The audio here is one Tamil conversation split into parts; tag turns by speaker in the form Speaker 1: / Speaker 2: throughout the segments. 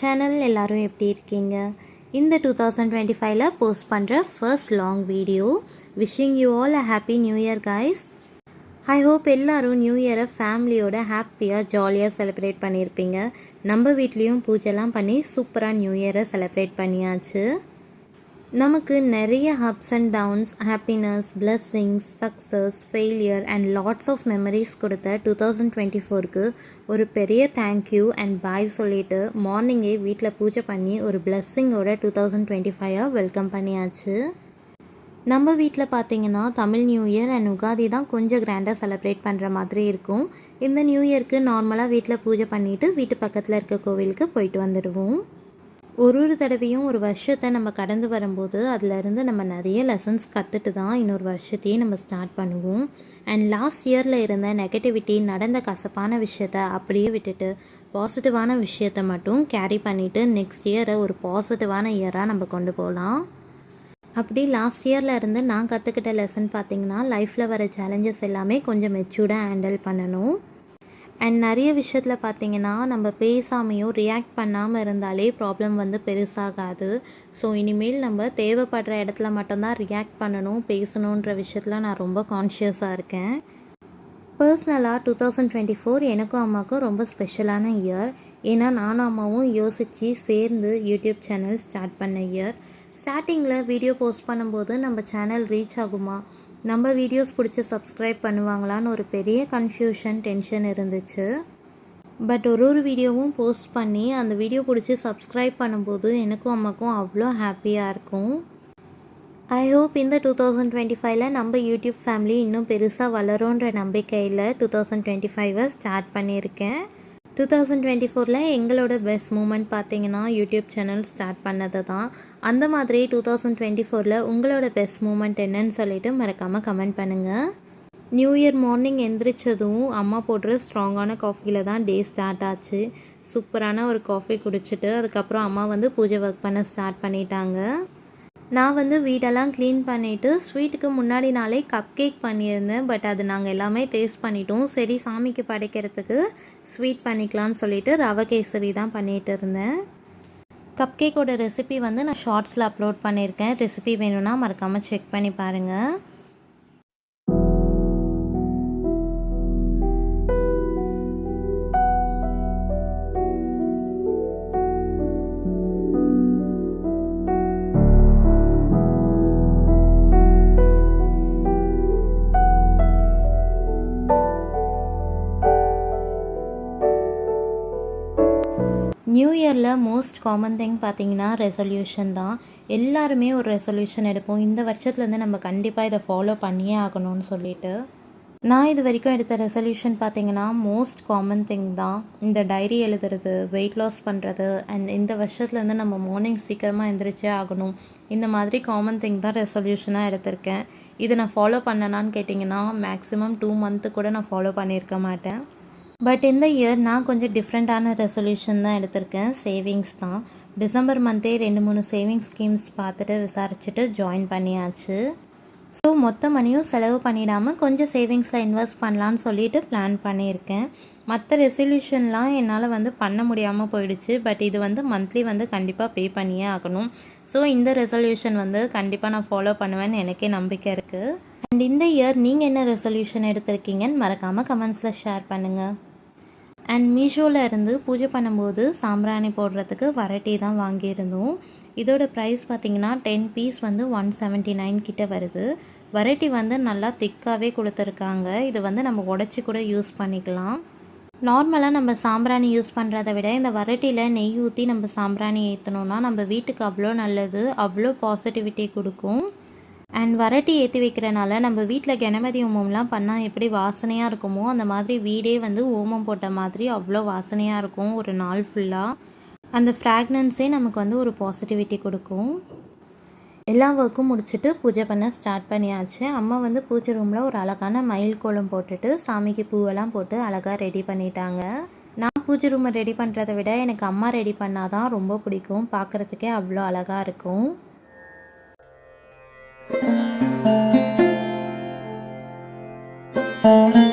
Speaker 1: சேனல் எல்லாரும் எப்படி இருக்கீங்க? இந்த டூ தௌசண்ட் டுவெண்ட்டி ஃபைவ்ல போஸ்ட் பண்ணுற first long video wishing you all a happy new year guys I hope எல்லோரும் நியூ இயரை ஃபேமிலியோட ஹாப்பியாக ஜாலியாக செலிப்ரேட் பண்ணியிருப்பீங்க நம்ம வீட்லேயும் பூஜைலாம் பண்ணி சூப்பராக நியூ இயரை செலிப்ரேட் பண்ணியாச்சு. நமக்கு நிறைய ups and downs happiness blessings success failure and lots of memories கொடுத்த டூ தௌசண்ட் டுவெண்ட்டி ஃபோருக்கு ஒரு பெரிய தேங்க்யூ அண்ட் பாய் சொல்லிட்டு மார்னிங்கே வீட்டில் பூஜை பண்ணி ஒரு பிளஸ்ஸிங்கோட டூ தௌசண்ட் டுவெண்ட்டி ஃபைவாக வெல்கம் பண்ணியாச்சு. நம்ம வீட்டில் பார்த்தீங்கன்னா Tamil new year and Ugadi தான் கொஞ்சம் கிராண்டாக செலிப்ரேட் பண்ணுற மாதிரி இருக்கும். இந்த நியூ இயர்க்கு நார்மலாக வீட்டில் பூஜை பண்ணிவிட்டு வீட்டு பக்கத்தில் இருக்க கோவிலுக்கு போயிட்டு வந்துடுவோம். ஒரு ஒரு தடவையும் ஒரு வருஷத்தை நம்ம கடந்து வரும்போது அதிலிருந்து நம்ம நிறைய லெசன்ஸ் கற்றுட்டு தான் இன்னொரு வருஷத்தையே நம்ம ஸ்டார்ட் பண்ணுவோம். அண்ட் லாஸ்ட் இயரில் இருந்த நெகட்டிவிட்டி நடந்த கசப்பான விஷயத்த அப்படியே விட்டுட்டு பாசிட்டிவான விஷயத்த மட்டும் கேரி பண்ணிவிட்டு நெக்ஸ்ட் இயரை ஒரு பாசிட்டிவான இயராக நம்ம கொண்டு போகலாம் அப்படி லாஸ்ட் இயரில் இருந்து நான் கற்றுக்கிட்ட லெசன் பார்த்தீங்கன்னா லைஃப்பில் வர சேலஞ்சஸ் எல்லாமே கொஞ்சம் மெச்சூர்டாக ஹேண்டில் பண்ணணும். அண்ட் நிறைய விஷயத்தில் பார்த்தீங்கன்னா நம்ம பேசாமையோ ரியாக்ட் பண்ணாமல் இருந்தாலே ப்ராப்ளம் வந்து பெருசாகாது. ஸோ இனிமேல் நம்ம தேவைப்படுற இடத்துல மட்டும்தான் ரியாக்ட் பண்ணணும் பேசணுன்ற விஷயத்தில் நான் ரொம்ப கான்ஷியஸாக இருக்கேன். பர்சனலாக டூ தௌசண்ட் டுவெண்ட்டி ஃபோர் எனக்கும் அம்மாவுக்கும் ரொம்ப ஸ்பெஷலான இயர் ஏன்னா நானும் அம்மாவும் யோசித்து சேர்ந்து யூடியூப் சேனல் ஸ்டார்ட் பண்ண இயர் ஸ்டார்டிங்கில் வீடியோ போஸ்ட் பண்ணும்போது நம்ம சேனல் ரீச் ஆகுமா? நம்ம வீடியோஸ் பிடிச்சி சப்ஸ்கிரைப் பண்ணுவாங்களான்னு ஒரு பெரிய கன்ஃபியூஷன் டென்ஷன் இருந்துச்சு. பட் ஒரு ஒரு வீடியோவும் போஸ்ட் பண்ணி அந்த வீடியோ பிடிச்சி சப்ஸ்கிரைப் பண்ணும்போது எனக்கும் அம்மாக்கும் அவ்வளோ ஹாப்பியாக இருக்கும். ஐ ஹோப் இந்த டூ தௌசண்ட் டுவெண்ட்டி ஃபைவ்ல நம்ம யூடியூப் ஃபேமிலி இன்னும் பெருசாக வளரும்ன்ற நம்பிக்கையில் டூ தௌசண்ட் டுவெண்ட்டி ஃபைவை ஸ்டார்ட் பண்ணியிருக்கேன். டூ தௌசண்ட் டுவெண்ட்டி ஃபோரில் எங்களோட பெஸ்ட் மூமெண்ட் பார்த்தீங்கன்னா யூடியூப் சேனல் ஸ்டார்ட் பண்ணது தான் அந்த மாதிரி டூ தௌசண்ட் டுவெண்ட்டி ஃபோரில் உங்களோட பெஸ்ட் மூமெண்ட் என்னன்னு சொல்லிட்டு மறக்காமல் கமெண்ட் பண்ணுங்கள் நியூ இயர் மார்னிங் எந்திரிச்சதும் அம்மா போடுற ஸ்ட்ராங்கான காஃபியில் தான் டே ஸ்டார்ட் ஆச்சு. சூப்பரான ஒரு காஃபி குடிச்சிட்டு அதுக்கப்புறம் அம்மா வந்து பூஜை ஒர்க் பண்ண ஸ்டார்ட் பண்ணிட்டாங்க. நான் வந்து வீடெல்லாம் க்ளீன் பண்ணிவிட்டு ஸ்வீட்டுக்கு முன்னாடி நாளே கப் கேக் பண்ணியிருந்தேன். பட் அது நாங்கள் எல்லாமே டேஸ்ட் பண்ணிட்டோம். சரி சாமிக்கு படைக்கிறதுக்கு ஸ்வீட் பண்ணிக்கலாம்னு சொல்லிட்டு ரவை கேசரி தான் பண்ணிகிட்டு இருந்தேன். கப் கேக்கோட ரெசிபி வந்து நான் ஷார்ட்ஸில் அப்லோட் பண்ணியிருக்கேன். ரெசிபி வேணும்னா மறக்காமல் செக் பண்ணி பாருங்கள் நியூ மோஸ்ட் காமன் திங் பார்த்தீங்கன்னா ரெசல்யூஷன் தான். எல்லாருமே ஒரு ரெசல்யூஷன் எடுப்போம். இந்த வருஷத்துலேருந்து நம்ம கண்டிப்பாக இதை ஃபாலோ பண்ணியே ஆகணும்னு சொல்லிட்டு. நான் இது வரைக்கும் எடுத்த ரெசல்யூஷன் பார்த்தீங்கன்னா மோஸ்ட் காமன் திங் தான். இந்த டைரி எழுதுறது வெயிட் லாஸ் பண்ணுறது அண்ட் இந்த வருஷத்துலேருந்து நம்ம மார்னிங் சீக்கிரமாக எந்திரிச்சே ஆகணும். இந்த மாதிரி காமன் திங் தான் ரெசல்யூஷனாக எடுத்திருக்கேன். இதை நான் ஃபாலோ பண்ணனான்னு கேட்டிங்கன்னா மேக்ஸிமம் டூ மந்த்து கூட நான் ஃபாலோ பண்ணியிருக்க மாட்டேன். பட் இந்த இயர் நான் கொஞ்சம் டிஃப்ரெண்ட்டான ரெசல்யூஷன் தான் எடுத்திருக்கேன். சேவிங்ஸ் தான். டிசம்பர் மந்த்தே ரெண்டு மூணு சேவிங்ஸ் ஸ்கீம்ஸ் பார்த்துட்டு விசாரிச்சுட்டு ஜாயின் பண்ணியாச்சு. ஸோ மொத்த மணியும் செலவு பண்ணிடாமல் கொஞ்சம் சேவிங்ஸில் இன்வெஸ்ட் பண்ணலான்னு சொல்லிட்டு பிளான் பண்ணியிருக்கேன். மற்ற ரெசல்யூஷன்லாம் என்னால் வந்து பண்ண முடியாமல் போயிடுச்சு. பட் இது வந்து மந்த்லி வந்து கண்டிப்பாக பே பண்ணியே ஆகணும். ஸோ இந்த ரெசல்யூஷன் வந்து கண்டிப்பாக நான் ஃபாலோ பண்ணுவேன்னு எனக்கே நம்பிக்கை இருக்குது அண்ட் இந்த இயர் நீங்கள் என்ன ரெசல்யூஷன் எடுத்திருக்கீங்கன்னு மறக்காமல் கமெண்ட்ஸில் ஷேர் பண்ணுங்கள் அண்ட் மீஷோவில் இருந்து பூஜை பண்ணும்போது சாம்பிராணி போடுறதுக்கு வரட்டி தான் வாங்கியிருந்தோம். இதோட ப்ரைஸ் பார்த்திங்கன்னா டென் பீஸ் வந்து ஒன் செவன்ட்டி நைன் கிட்ட வருது. வரட்டி வந்து நல்லா திக்காகவே கொடுத்துருக்காங்க. இது வந்து நம்ம உடச்சி கூட யூஸ் பண்ணிக்கலாம். நார்மலாக நம்ம சாம்பிராணி யூஸ் பண்ணுறத விட இந்த வரட்டியில் நெய் ஊற்றி நம்ம சாம்பிராணி ஏற்றணுன்னா நம்ம வீட்டுக்கு அவ்வளோ நல்லது. அவ்வளோ பாசிட்டிவிட்டி கொடுக்கும். அண்ட் வரட்டி ஏற்றி வைக்கிறனால நம்ம வீட்டில் கணபதி ஓமம்லாம் பண்ணால் எப்படி வாசனையாக இருக்குமோ அந்த மாதிரி வீடே வந்து ஓமம் போட்ட மாதிரி அவ்வளோ வாசனையாக இருக்கும் ஒரு நாள் ஃபுல்லாக அந்த ஃப்ராக்னன்ஸே நமக்கு வந்து ஒரு பாசிட்டிவிட்டி கொடுக்கும். எல்லா ஒர்க்கும் முடிச்சுட்டு பூஜை பண்ண ஸ்டார்ட் பண்ணியாச்சு. அம்மா வந்து பூஜை ரூமில் ஒரு அழகான மயில் கோலம் போட்டுட்டு சாமிக்கு பூவெல்லாம் போட்டு அழகாக ரெடி பண்ணிட்டாங்க. நான் பூஜை ரூமை ரெடி பண்ணுறதை விட எனக்கு அம்மா ரெடி பண்ணால் தான் ரொம்ப பிடிக்கும். பார்க்குறதுக்கே அவ்வளோ அழகாக இருக்கும். Thank you.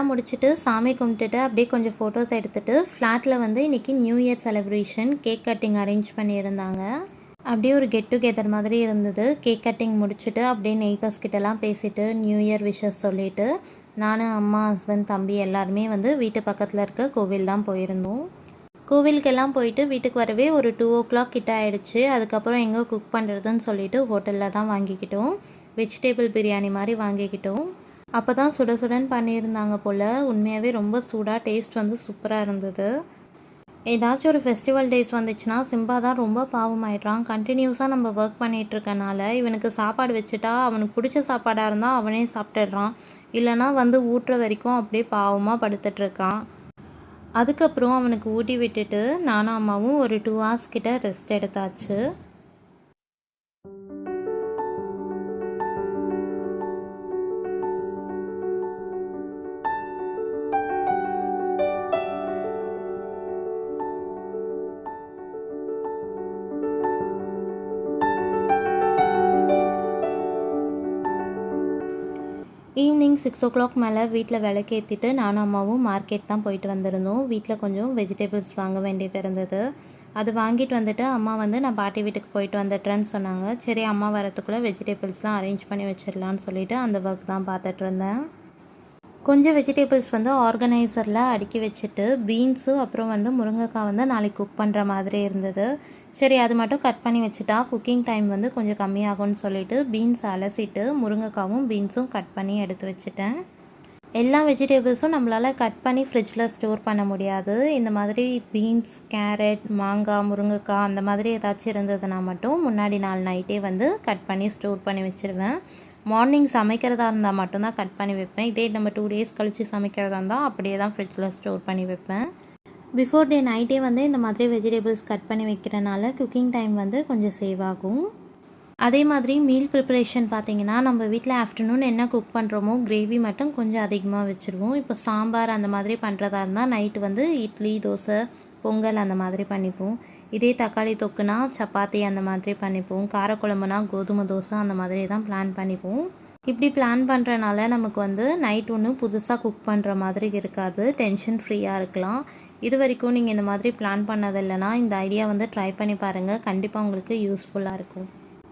Speaker 1: பூஜைலாம் முடிச்சுட்டு சாமி கும்பிட்டுட்டு அப்படியே கொஞ்சம் ஃபோட்டோஸ் எடுத்துகிட்டு ஃப்ளாட்டில் வந்து இன்றைக்கி new year celebration cake cutting arrange பண்ணியிருந்தாங்க. அப்படியே ஒரு கெட் டுகெதர் மாதிரி இருந்தது. கேக் கட்டிங் முடிச்சுட்டு அப்படியே நெய்பர்ஸ் கிட்டலாம் பேசிட்டு நியூ இயர் விஷஸ் சொல்லிவிட்டு நானும் அம்மா ஹஸ்பண்ட் தம்பி எல்லாருமே வந்து வீட்டு பக்கத்தில் இருக்க கோவில் தான் போயிருந்தோம். கோவிலுக்கெல்லாம் போயிட்டு வீட்டுக்கு வரவே ஒரு டூ ஓ கிளாக் கிட்ட ஆயிடுச்சு. அதுக்கப்புறம் எங்கே குக் பண்ணுறதுன்னு சொல்லிட்டு ஹோட்டலில் தான் வாங்கிக்கிட்டோம். வெஜிடேபிள் பிரியாணி மாதிரி வாங்கிக்கிட்டோம். அப்போ தான் சுட சுடன்னு பண்ணியிருந்தாங்க போல். உண்மையாகவே ரொம்ப சூடாக டேஸ்ட் வந்து சூப்பராக இருந்தது. ஏதாச்சும் ஒரு ஃபெஸ்டிவல் டேஸ் வந்துச்சுன்னா சிம்பா தான் ரொம்ப பாவமாயிடுறான். கண்டினியூஸாக நம்ம ஒர்க் பண்ணிகிட்ருக்கனால இவனுக்கு சாப்பாடு வச்சுட்டா அவனுக்கு பிடிச்ச சாப்பாடாக இருந்தால் அவனே சாப்பிட்டுடுறான். இல்லைனா வந்து ஊட்டுற வரைக்கும் அப்படியே பாவமாக படுத்துட்ருக்கான் அதுக்கப்புறம் அவனுக்கு ஊட்டி விட்டுட்டு நானும் அம்மாவும் ஒரு டூ ஹவர்ஸ் கிட்ட ரெஸ்ட் எடுத்தாச்சு. ஈவினிங் சிக்ஸ் ஓ கிளாக் மேலே வீட்டில் விளக்கேற்றிட்டு நானும் அம்மாவும் மார்க்கெட் தான் போயிட்டு வந்திருந்தோம். வீட்டில் கொஞ்சம் வெஜிடபிள்ஸ் வாங்க வேண்டியது இருந்தது. அது வாங்கிட்டு வந்துட்டு அம்மா வந்து நான் பாட்டி வீட்டுக்கு போயிட்டு வந்துட்டேன்னு சொன்னாங்க. சரி அம்மா வரத்துக்குள்ளே வெஜிடபிள்ஸ்லாம் அரேஞ்ச் பண்ணி வச்சிடலான்னு சொல்லிட்டு அந்த ஒர்க் தான் பார்த்துட்டு இருந்தேன். கொஞ்சம் வெஜிடபிள்ஸ் வந்து ஆர்கனைசரில் அடுக்கி வச்சுட்டு பீன்ஸு அப்புறம் வந்து முருங்கைக்காய் வந்து நாளைக்கு குக் பண்ணுற மாதிரி இருந்தது. சரி அது மட்டும் கட் பண்ணி வச்சுட்டா குக்கிங் டைம் வந்து கொஞ்சம் கம்மியாகும்னு சொல்லிட்டு பீன்ஸ் அலசிட்டு முருங்கைக்காவும் பீன்ஸும் கட் பண்ணி எடுத்து வச்சுட்டேன். எல்லா வெஜிடபிள்ஸும் நம்மளால் கட் பண்ணி ஃப்ரிட்ஜில் ஸ்டோர் பண்ண முடியாது. இந்த மாதிரி பீன்ஸ் கேரட் மாங்காய் முருங்கைக்காய் அந்த மாதிரி ஏதாச்சும் இருந்ததுன்னா மட்டும் முன்னாடி நாள் நைட்டே வந்து கட் பண்ணி ஸ்டோர் பண்ணி வச்சுருவேன். மார்னிங் சமைக்கிறதா இருந்தால் மட்டும்தான் கட் பண்ணி வைப்பேன். இதே நம்ம டூ டேஸ் கழித்து சமைக்கிறதா இருந்தால் அப்படியே தான் ஃப்ரிட்ஜில் ஸ்டோர் பண்ணி வைப்பேன். பிஃபோர் டே நைட்டே வந்து இந்த மாதிரி வெஜிடபிள்ஸ் கட் பண்ணி வைக்கிறனால குக்கிங் டைம் வந்து கொஞ்சம் சேவ் ஆகும். அதே மாதிரி மீல் ப்ரிப்பரேஷன் பார்த்தீங்கன்னா நம்ம வீட்டில் ஆஃப்டர்நூன் என்ன குக் பண்ணுறோமோ கிரேவி மட்டும் கொஞ்சம் அதிகமாக வச்சுருவோம். இப்போ சாம்பார் அந்த மாதிரி பண்ணுறதா இருந்தால் நைட்டு வந்து இட்லி தோசை பொங்கல் அந்த மாதிரி பண்ணிப்போம். இதே தக்காளி தொக்குனா சப்பாத்தி அந்த மாதிரி பண்ணிப்போம். காரக்குழம்புனா கோதுமை தோசை அந்த மாதிரி தான் பிளான் பண்ணிப்போம். இப்படி பிளான் பண்ணுறனால நமக்கு வந்து நைட் ஒன்று புதுசாக குக் பண்ணுற மாதிரி இருக்காது. டென்ஷன் ஃப்ரீயாக இருக்கலாம். இது வரைக்கும் நீங்கள் இந்த மாதிரி பிளான் பண்ணதில்லைனா இந்த ஐடியா வந்து ட்ரை பண்ணி பாருங்கள் கண்டிப்பாக உங்களுக்கு யூஸ்ஃபுல்லாக இருக்கும்.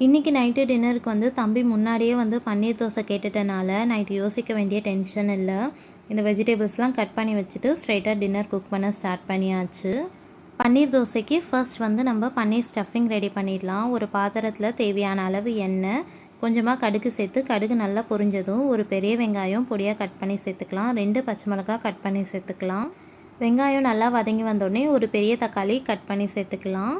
Speaker 1: இன்றைக்கி நைட்டு டின்னருக்கு வந்து தம்பி முன்னாடியே வந்து பன்னீர் தோசை கேட்டுட்டனால நைட்டு யோசிக்க வேண்டிய டென்ஷன் இல்லை. இந்த வெஜிடபிள்ஸ்லாம் கட் பண்ணி வச்சுட்டு ஸ்ட்ரைட்டாக டின்னர் குக் பண்ண ஸ்டார்ட் பண்ணியாச்சு. பன்னீர் தோசைக்கு ஃபர்ஸ்ட் வந்து நம்ம பன்னீர் ஸ்டஃபிங் ரெடி பண்ணிடலாம். ஒரு பாத்திரத்தில் தேவையான அளவு எண்ணெய் கொஞ்சமாக கடுகு சேர்த்து கடுகு நல்லா பொரிஞ்சதும் ஒரு பெரிய வெங்காயம் பொடியாக கட் பண்ணி சேர்த்துக்கலாம். ரெண்டு பச்சை மிளகாய் கட் பண்ணி சேர்த்துக்கலாம். வெங்காயம் நல்லா வதங்கி வந்தோடனே ஒரு பெரிய தக்காளி கட் பண்ணி சேர்த்துக்கலாம்.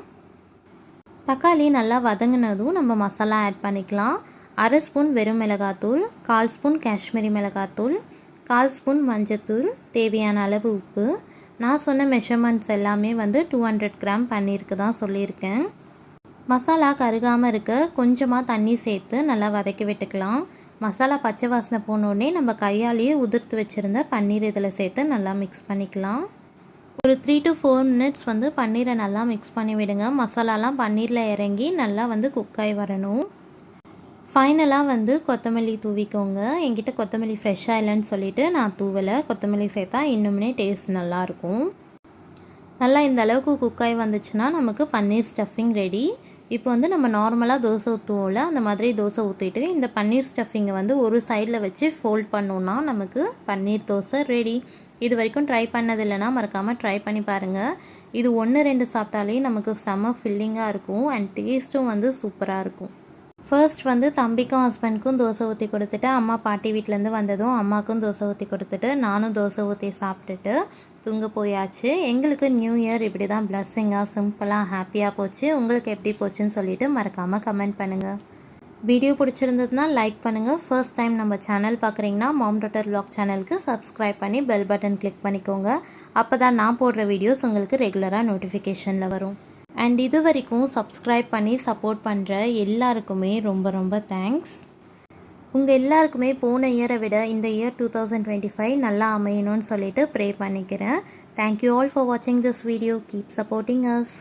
Speaker 1: தக்காளி நல்லா வதங்கினதும் நம்ம மசாலா ஆட் பண்ணிக்கலாம். அரை ஸ்பூன் வெறும் மிளகாத்தூள் கால் ஸ்பூன் காஷ்மீரி மிளகாத்தூள் கால் ஸ்பூன் மஞ்சத்தூள் தேவையான அளவு உப்பு. நான் சொன்ன மெஷர்மெண்ட்ஸ் எல்லாமே வந்து டூ ஹண்ட்ரட் கிராம் பண்ணியிருக்கு தான் சொல்லியிருக்கேன். மசாலா கருகாமல் இருக்க கொஞ்சமாக தண்ணி சேர்த்து நல்லா வதக்கி விட்டுக்கலாம். மசாலா பச்சை வாசனை போனோடனே நம்ம கையாலேயே உதிர்த்து வச்சுருந்த பன்னீர் இதில் சேர்த்து நல்லா மிக்ஸ் பண்ணிக்கலாம். ஒரு த்ரீ டு ஃபோர் மினிட்ஸ் வந்து பன்னீரை நல்லா மிக்ஸ் பண்ணி விடுங்க மசாலாலாம் பன்னீரில் இறங்கி நல்லா வந்து குக்காய் வரணும். ஃபைனலாக வந்து கொத்தமல்லி தூவிக்கோங்க. என்கிட்ட கொத்தமல்லி ஃப்ரெஷ்ஷாக இல்லைன்னு சொல்லிவிட்டு நான் தூவலை. கொத்தமல்லி சேர்த்தா இன்னுமே டேஸ்ட் நல்லாயிருக்கும் நல்லா இந்த அளவுக்கு குக்காய் வந்துச்சுன்னா நமக்கு பன்னீர் ஸ்டஃபிங் ரெடி இப்போ வந்து நம்ம நார்மலாக தோசை ஊற்றுவோம்ல அந்த மாதிரி தோசை ஊற்றிட்டு இந்த பன்னீர் ஸ்டஃபிங்கை வந்து ஒரு சைடில் வச்சு ஃபோல்ட் பண்ணோன்னா நமக்கு பன்னீர் தோசை ரெடி இது வரைக்கும் ட்ரை பண்ணதில்லைனா மறக்காமல் ட்ரை பண்ணி பாருங்கள் இது ஒன்று ரெண்டு சாப்பிட்டாலே நமக்கு செம்ம ஃபில்லிங்காக இருக்கும் அண்ட் டேஸ்ட்டும் வந்து சூப்பராக இருக்கும். ஃபர்ஸ்ட் வந்து தம்பிக்கும் ஹஸ்பண்ட்க்கும் தோசை ஊற்றி கொடுத்துட்டு அம்மா பாட்டி வீட்டிலேருந்து வந்ததும் அம்மாவுக்கும் தோசை ஊற்றி கொடுத்துட்டு நானும் தோசை ஊற்றி சாப்பிட்டுட்டு தூங்க போயாச்சு. எங்களுக்கு நியூ இயர் இப்படி தான் பிளஸ்ஸிங்காக சிம்பிளாக ஹாப்பியாக போச்சு. உங்களுக்கு எப்படி போச்சுன்னு சொல்லிவிட்டு மறக்காமல் கமெண்ட் பண்ணுங்கள் வீடியோ பிடிச்சிருந்ததுன்னா லைக் பண்ணுங்கள் ஃபர்ஸ்ட் டைம் நம்ம சேனல் பார்க்குறீங்கன்னா மாம் டாட்டர் வ்ளாக் சேனலுக்கு சப்ஸ்கிரைப் பண்ணி பெல் பட்டன் கிளிக் பண்ணிக்கோங்க. அப்போ தான் நான் போடுற வீடியோஸ் உங்களுக்கு ரெகுலராக நோட்டிஃபிகேஷனில் வரும். அண்ட் இது வரைக்கும் சப்ஸ்கிரைப் பண்ணி சப்போர்ட் பண்ணுற எல்லாருக்குமே ரொம்ப ரொம்ப தேங்க்ஸ் உங்கள் எல்லாருக்குமே போன இயரை விட இந்த year two thousand twenty five நல்லா அமையணும்னு சொல்லிட்டு ப்ரே பண்ணிக்கிறேன். தேங்க்யூ ஆல் ஃபார் வாட்சிங் this video keep supporting us